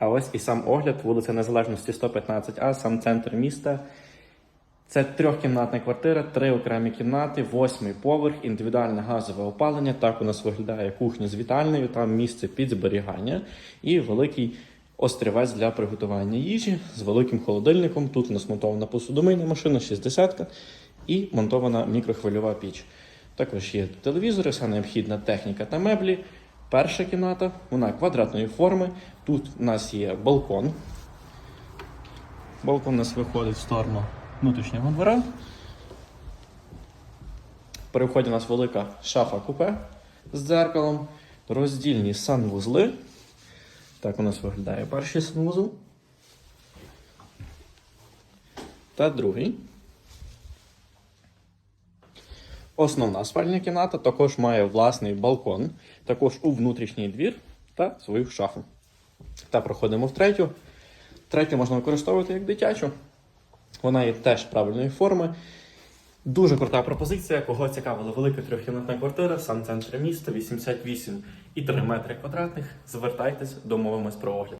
А ось і сам огляд, вулиця Незалежності 115А, сам центр міста. Це трьохкімнатна квартира, три окремі кімнати, восьмий поверх, індивідуальне газове опалення. Так у нас виглядає кухня з вітальнею, там місце під зберігання і великий острівець для приготування їжі з великим холодильником. Тут у нас монтована посудомийна машина 60-ка і монтована мікрохвильова піч. Також є телевізори, вся необхідна техніка та меблі. Перша кімната, вона квадратної форми. Тут у нас є балкон. Балкон у нас виходить в сторону внутрішнього двора. При вході у нас велика шафа купе з дзеркалом, роздільні санвузли. Так у нас виглядає перший санвузол. Та другий. Основна спальня кімната також має власний балкон, також у внутрішній двір та свою шафу. Та проходимо в третю. Третю можна використовувати як дитячу. Вона є теж правильної форми. Дуже крута пропозиція. Кого цікавила велика трьохкімнатна квартира, сам центр міста, 88 і 3 метри квадратних. Звертайтесь, домовимось про огляд.